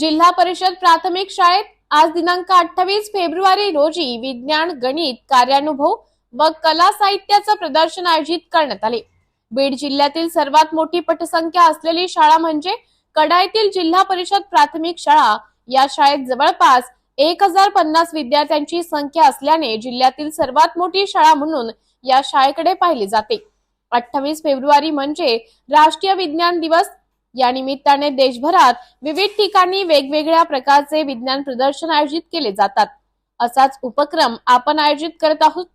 जिल्हा परिषद प्राथमिक शाळेत आज दिनांक अठ्ठावीस फेब्रुवारी रोजी विज्ञान गणित कार्यानुभव व कला साहित्याचं प्रदर्शन आयोजित करण्यात आले. बीड जिल्ह्यातील सर्वात मोठी पटसंख्या असलेली शाळा म्हणजे कडाईतील जिल्हा परिषद प्राथमिक शाळा. या शाळेत जवळपास एक हजार पन्नास विद्यार्थ्यांची संख्या असल्याने जिल्ह्यातील सर्वात मोठी शाळा म्हणून या शाळेकडे पाहिले जाते. अठ्ठावीस फेब्रुवारी म्हणजे राष्ट्रीय विज्ञान दिवस या निमित्ताने देशभरात विविध ठिकाणी वेगवेगळ्या प्रकारचे विज्ञान प्रदर्शन आयोजित केले जातात. असाच उपक्रम आपण आयोजित करत आहोत.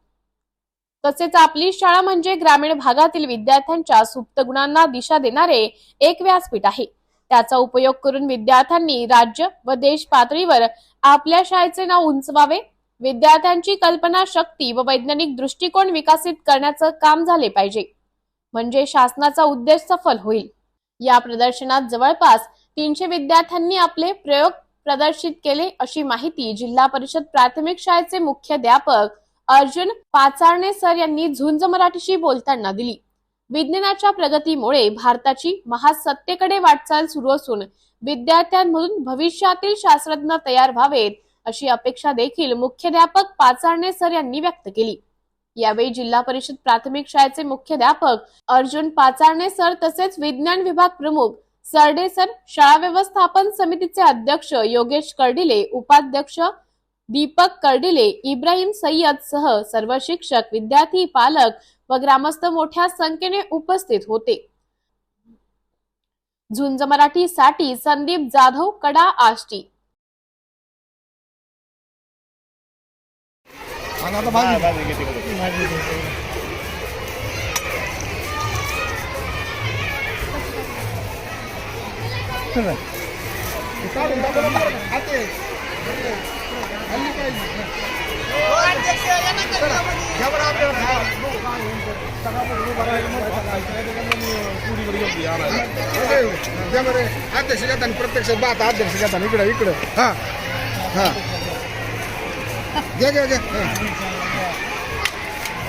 तसेच आपली शाळा म्हणजे ग्रामीण भागातील विद्यार्थ्यांच्या सुप्त गुणांना दिशा देणारे एक व्यासपीठ आहे. त्याचा उपयोग करून विद्यार्थ्यांनी राज्य व देश पातळीवर आपल्या शाळेचे नाव उंचवावे. विद्यार्थ्यांची कल्पना शक्ती व वैज्ञानिक दृष्टिकोन विकसित करण्याचं काम झाले पाहिजे. म्हणजे शासनाचा उद्देश सफल होईल. या प्रदर्शनात जवळपास तीनशे विद्यार्थ्यांनी आपले प्रयोग प्रदर्शित केले अशी माहिती जिल्हा परिषद प्राथमिक शाळेचे मुख्याध्यापक अर्जुन पाचारणे सर यांनी झुंज मराठीशी बोलताना दिली. विज्ञानाच्या प्रगतीमुळे भारताची महासत्तेकडे वाटचाल सुरू असून विद्यार्थ्यांमधून भविष्यातील शास्त्रज्ञ तयार व्हावेत अशी अपेक्षा देखील मुख्याध्यापक पाचारणे सर यांनी व्यक्त केली. यावेळी जिल्हा परिषद प्राथमिक शाळेचे मुख्याध्यापक अर्जुन पाचारणे सर तसेच विज्ञान विभाग प्रमुख सरडे सर शाळा व्यवस्थापन समितीचे अध्यक्ष योगेश कर्डिले उपाध्यक्ष दीपक कर्डिले इब्राहिम सय्यद सह सर्व शिक्षक विद्यार्थी पालक व ग्रामस्थ मोठ्या संख्येने उपस्थित होते. झुंज मराठी साठी संदीप जाधव कडा आष्टी. आणि दिखा भी देते हैं प्रत्यक्ष बात अध्यक्ष इकड़े हाँ हाँ हा हा घे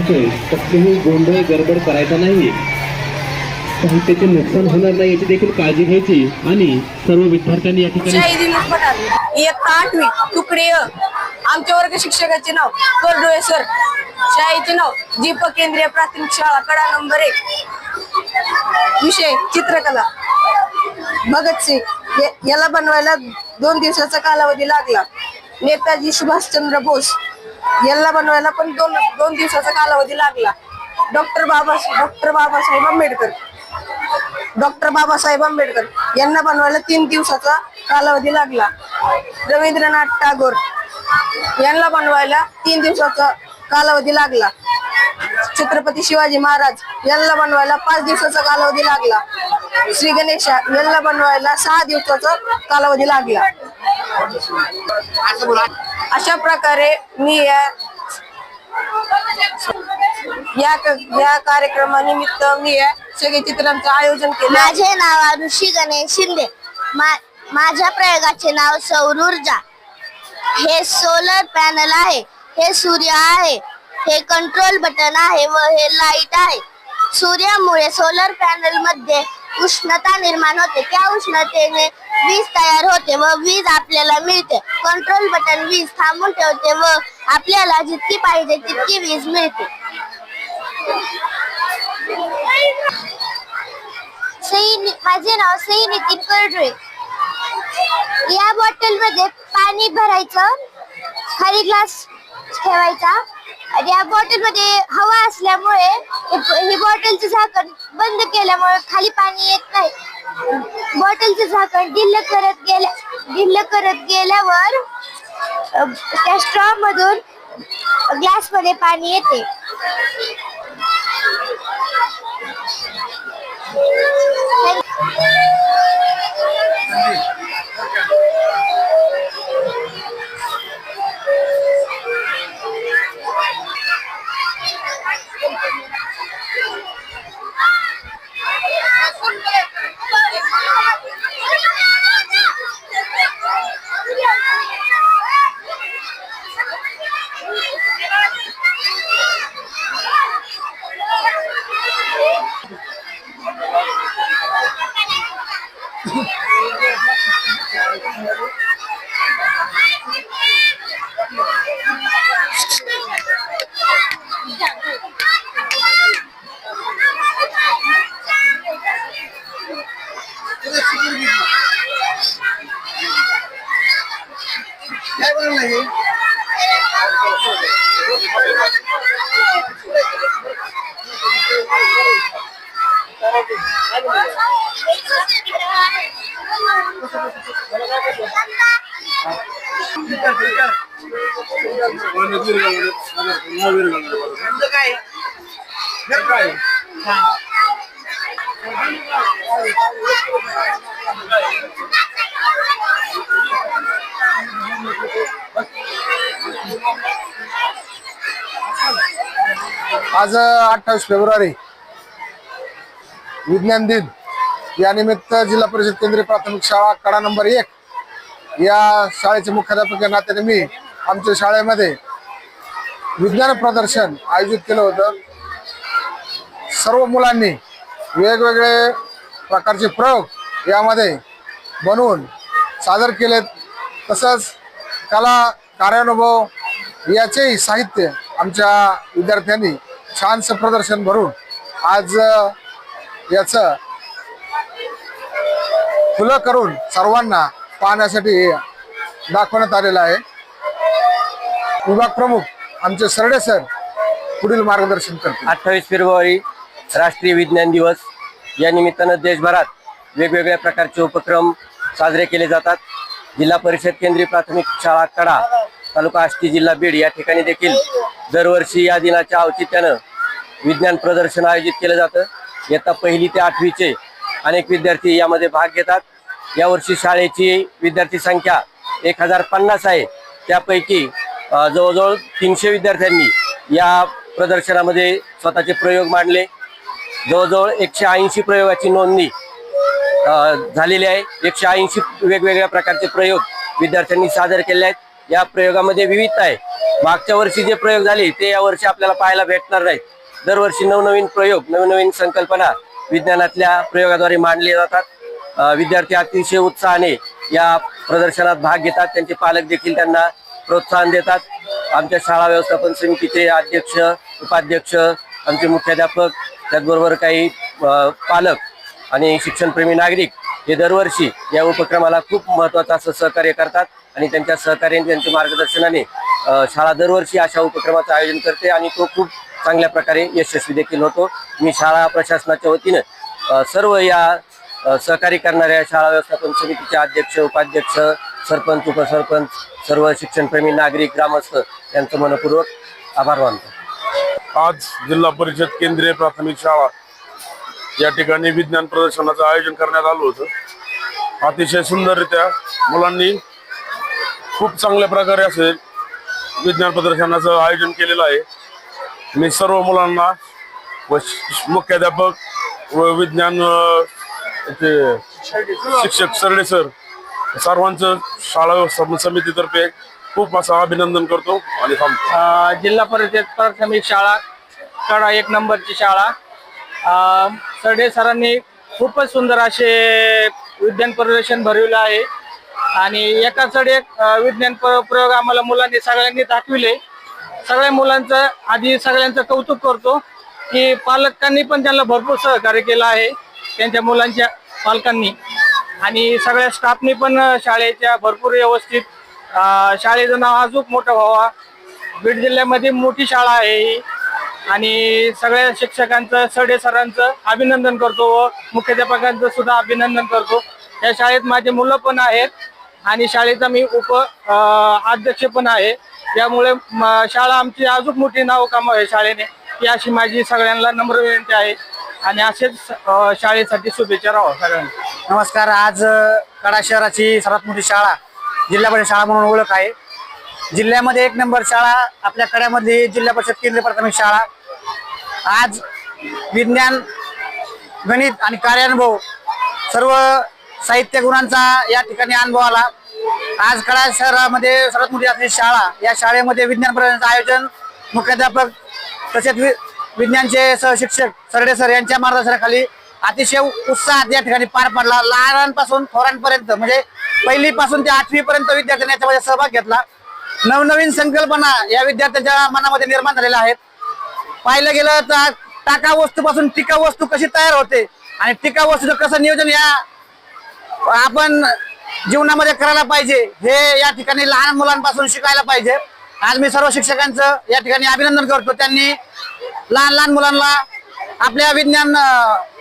प्रदर्शन कसलेही गोंधळ गडबड करायचा नाही. साहित्याचे नुकसान होणार नाही याची देखील काळजी घ्यायची आणि सर्व विद्यार्थ्यांनी या ठिकाणी शाहिदी इयत्ता आठवी तुकडे आमच्या वर्ग शिक्षकाचे नाव करडोळे सर. शाळेचे नाव दीपक केंद्रीय प्राथमिक शाळा कडा नंबर एक. विषय चित्रकला. भगतसिंग याला बनवायला दोन दिवसाचा कालावधी लागला. नेताजी सुभाषचंद्र बोस याला बनवायला पण दोन दोन दिवसाचा कालावधी लागला. Doctor Baba doctor Babasaheb Ambedkar. Doctor Babasaheb Ambedkar यांना बनवायला तीन दिवसाचा कालावधी लागला. रवींद्रनाथ टागोर यांना बनवायला तीन दिवसाचा कालावधी लागला. छत्रपती शिवाजी महाराज यांना बनवायला पाच दिवसाचा कालावधी लागला. श्री गणेश यांना बनवायला सहा दिवसाचा कालावधी लागला. अशा प्रकारे मी या या या कार्यक्रमानिमित्त मी या सगळे चित्रांचं आयोजन केलं. माझे नाव ऋषी गणेश शिंदे. मा- माझ्या प्रयोगाचे नाव सौर ऊर्जा. हे सोलर पॅनल आहे. हे सूर्य आहे. हे कंट्रोल बटन आहे व हे लाइट आहे. सूर्यामुळे सोलर पॅनलमध्ये उष्णता निर्माण होते. त्या उष्णतेने वीज तयार होते. व वीज आपल्याला मिळते. कंट्रोल बटन वीज थांबून ठेवते व आपल्याला जितकी पाहिजे तितकी वीज मिळते. माझे नाव सई नितीन करडुळे या बॉटलमध्ये पाणी भरायचं खाली ग्लास ठेवायचा. या बॉटलमध्ये हवा असल्यामुळे ही बॉटलचं झाकण बंद केल्यामुळे खाली पाणी येत नाही. बॉटलचं झाकण ढिल्ल करत गेल्या ढिल्ल करत गेल्यावर त्या स्ट्रॉ मधून ग्लासमध्ये पाणी येते. आज अठ्ठावीस फेब्रुवारी. विज्ञान दिन. या निमित्त जिल्हा परिषद केंद्रीय प्राथमिक शाळा कडा नंबर एक. या शाळेचे मुख्याध्यापक या नात्याने मी आमच्या शाळेमध्ये विज्ञान प्रदर्शन आयोजित केलं होतं. सर्व मुलांनी वेगवेगळे प्रकारचे प्रयोग यामध्ये बनवून सादर केलेत. तसंच कला कार्यानुभव याचेही साहित्य आमच्या विद्यार्थ्यांनी छानसं प्रदर्शन भरून आज याचं खुलं करून सर्वांना पाहण्यासाठी दाखवण्यात आलेलं आहे. विभाग प्रमुख आमचे सरडे सर पुढील मार्गदर्शन करतील. अठ्ठावीस फेब्रुवारी राष्ट्रीय विज्ञान दिवस. या निमित्तानं देशभरात वेगवेगळ्या प्रकारचे उपक्रम साजरे केले जातात. जिल्हा परिषद केंद्रीय प्राथमिक शाळा कडा तालुका आष्टी जिल्हा बीड या ठिकाणी देखील दरवर्षी या दिनाच्या औचित्यानं विज्ञान प्रदर्शन आयोजित केलं जातं. इयत्ता पहिली ते आठवीचे अनेक विद्यार्थी यामध्ये भाग घेतात. यावर्षी शाळेची विद्यार्थी संख्या एक हजार पन्नास आहे. त्यापैकी जवळजवळ तीनशे विद्यार्थ्यांनी या प्रदर्शनामध्ये स्वतःचे प्रयोग मांडले. जवळजवळ एकशे ऐंशी प्रयोगाची नोंदणी झालेली आहे. एकशे ऐंशी वेगवेगळ्या प्रकारचे प्रयोग विद्यार्थ्यांनी सादर केले आहेत. या प्रयोगामध्ये विविधता आहे. मागच्या वर्षी जे प्रयोग झाले ते यावर्षी आपल्याला पाहायला भेटणार नाहीत. दरवर्षी नवनवीन प्रयोग नवनवीन संकल्पना विज्ञानातल्या प्रयोगाद्वारे मांडले जातात. विद्यार्थी अतिशय उत्साहाने या प्रदर्शनात भाग घेतात. त्यांचे पालक देखील त्यांना प्रोत्साहन देतात. आमच्या शाळा व्यवस्थापन समितीचे अध्यक्ष उपाध्यक्ष आमचे मुख्याध्यापक त्याचबरोबर काही पालक आणि शिक्षणप्रेमी नागरिक हे दरवर्षी या उपक्रमाला खूप महत्त्वाचं असं सहकार्य करतात आणि त्यांच्या सहकार्याने त्यांच्या मार्गदर्शनाने शाळा दरवर्षी अशा उपक्रमाचं आयोजन करते आणि तो खूप चांगल्या प्रकारे यशस्वी देखील होतो. मी शाळा प्रशासनाच्या वतीनं सर्व या सहकारी सहकार्य करणाऱ्या शाळा व्यवस्थापन समितीचे अध्यक्ष उपाध्यक्ष सरपंच उपसरपंच सर्व शिक्षणप्रेमी नागरिक ग्रामस्थ यांचं मनपूर्वक आभार मानतो. आज जिल्हा परिषद केंद्रीय प्राथमिक शाळा या ठिकाणी विज्ञान प्रदर्शनाचं आयोजन करण्यात आलं होतं. अतिशय सुंदररित्या मुलांनी खूप चांगल्या प्रकारे असे विज्ञान प्रदर्शनाचं आयोजन केलेलं आहे. मी सर्व मुलांना व मुख्याध्यापक व विज्ञान ते शिक्षक सरडे सर सर्वांचं शाळा व्यवस्थापन समितीतर्फे खूप असं अभिनंदन करतो. आणि थांबतो जिल्हा परिषद प्राथमिक शाळा कडा एक नंबरची शाळा. सरडे सरांनी खूपच सुंदर असे विज्ञान प्रदर्शन भरविलं आहे. आणि एकाचड एक विज्ञान प्र- प्रयोग आम्हाला मुलांनी सगळ्यांनी दाखविले. सगळ्या मुलांचं आधी सगळ्यांचं कौतुक करतो की पालकांनी पण त्यांना भरपूर सहकार्य केलं आहे त्यांच्या मुलांच्या पालकांनी. आणि सगळ्या स्टाफनी पण शाळेच्या भरपूर व्यवस्थित शाळेचं नाव अजून मोठं व्हावा. बीड जिल्ह्यामध्ये मोठी शाळा आहे ही. आणि सगळ्या शिक्षकांचं सडे सरांचं अभिनंदन करतो व मुख्याध्यापकांचं सुद्धा अभिनंदन करतो. या शाळेत माझे मुलं पण आहेत. आणि शाळेचा मी उप अध्यक्ष पण आहे. त्यामुळे म- शाळा आमची अजून मोठी नाव आहे शाळेने. ही अशी माझी सगळ्यांना नम्र विनंती आहे. आणि असेच शाळेसाठी शुभेच्छा राहा सगळ्यांना. नमस्कार. आज कडा शहराची सर्वात मोठी शाळा जिल्हा परिषद शाळा म्हणून ओळख आहे. जिल्ह्यामध्ये एक नंबर शाळा आपल्या कड्यामधली जिल्हा परिषद केंद्रीय प्राथमिक शाळा. आज विज्ञान गणित आणि कार्यानुभव सर्व साहित्य गुणांचा या ठिकाणी अनुभव आला. आज कडा शहरामध्ये सर्वात मोठी असलेली शाळा या शाळेमध्ये विज्ञान प्रदर्शनाचं आयोजन मुख्याध्यापक तसेच वि- विज्ञानचे सहशिक्षक सरडे सर यांच्या मार्गदर्शनाखाली अतिशय उत्साहात या ठिकाणी पार पडला. लहानांपासून थोरांपर्यंत म्हणजे पहिलीपासून ते आठवी पर्यंत विद्यार्थ्यांनी याच्यामध्ये सहभाग घेतला. नवनवीन संकल्पना या विद्यार्थ्यांच्या मनामध्ये निर्माण झालेल्या आहेत. पाहिलं गेलं तर टाका वस्तूपासून टिकाऊ वस्तू कशी तयार होते आणि टिकाऊ वस्तूचं कसं नियोजन या आपण जीवनामध्ये करायला पाहिजे. हे या ठिकाणी लहान मुलांपासून शिकायला पाहिजे. आज मी सर्व शिक्षकांचं या ठिकाणी अभिनंदन करतो. त्यांनी लहान लहान मुलांना आपल्या विज्ञान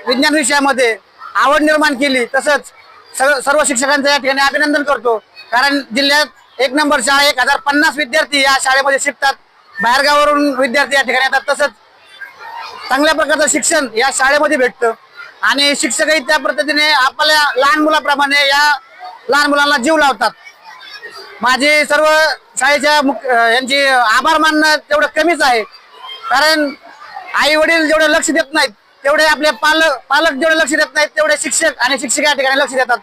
विज्ञान विषयामध्ये आवड निर्माण केली. तसंच सर्व सर्व शिक्षकांचं या ठिकाणी अभिनंदन करतो. कारण जिल्ह्यात एक नंबर शाळा एक हजार पन्नास विद्यार्थी या शाळेमध्ये शिकतात. बाहेरगावावरून विद्यार्थी या ठिकाणी येतात. तसंच चांगल्या प्रकारचं शिक्षण या शाळेमध्ये भेटतं. आणि शिक्षकही त्या पद्धतीने आपल्या लहान मुलाप्रमाणे या लहान मुलांना जीव लावतात. माझे सर्व शाळेच्या मुख- यांचे आभार मानणं तेवढं कमीच आहे. कारण आई वडील जेवढे लक्ष देत नाहीत तेवढे आपले पालक पालक जेवढे लक्ष देत नाहीत तेवढे शिक्षक आणि शिक्षिका या ठिकाणी लक्ष देतात.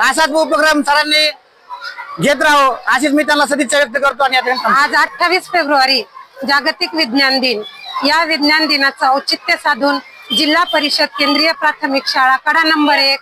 असाच उपक्रम सरांनी घेत राहो अशीच मी त्यांना सदिच्छा व्यक्त करतो आणि आज अठ्ठावीस फेब्रुवारी जागतिक विज्ञान दिन. या विज्ञान दिनाचं औचित्य साधून जिल्हा परिषद केंद्रीय प्राथमिक शाळा कडा नंबर एक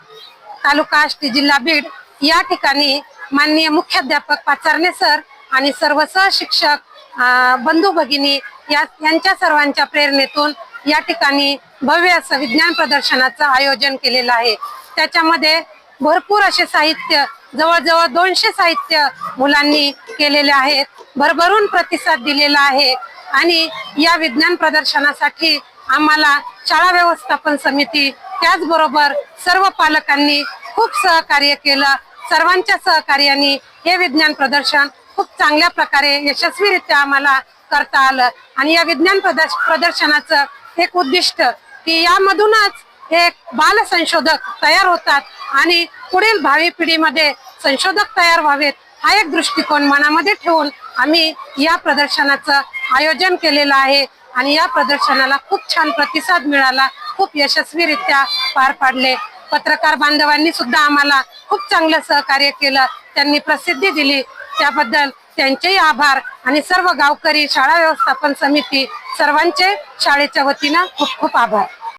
तालुका आष्टी जिल्हा बीड. या ठिकाणी माननीय मुख्याध्यापक पाचारणे सर आणि सर्व सहशिक्षक बंधू भगिनी या यांच्या सर्वांच्या प्रेरणेतून या ठिकाणी भव्य असं विज्ञान प्रदर्शनाचं आयोजन केलेलं आहे. त्याच्यामध्ये भरपूर असे साहित्य जवळजवळ दोनशे साहित्य मुलांनी केलेले आहेत. भरभरून प्रतिसाद दिलेला आहे. आणि या विज्ञान प्रदर्शनासाठी आम्हाला शाळा व्यवस्थापन समिती त्याचबरोबर सर्व पालकांनी खूप सहकार्य केलं. सर्वांच्या सहकार्याने हे विज्ञान प्रदर्शन खूप चांगल्या प्रकारे यशस्वीरित्या आम्हाला करता आलं. आणि या विज्ञान प्रदर्श प्रदर्शनाचं एक उद्दिष्ट की यामधूनच एक बाल संशोधक तयार होतात आणि पुढील भावी पिढीमध्ये संशोधक तयार व्हावेत हा एक दृष्टिकोन मनामध्ये ठेवून आम्ही या प्रदर्शनाचं आयोजन केलेलं आहे. आणि या प्रदर्शनाला खूप छान प्रतिसाद मिळाला. खूप यशस्वीरित्या पार पाडले. पत्रकार बांधवांनी सुद्धा आम्हाला खूप चांगलं सहकार्य केलं. त्यांनी प्रसिद्धी दिली. त्याबद्दल त्यांचेही आभार. आणि सर्व गावकरी शाळा व्यवस्थापन समिती सर्वांचे शाळेच्या वतीनं खूप खूप आभार.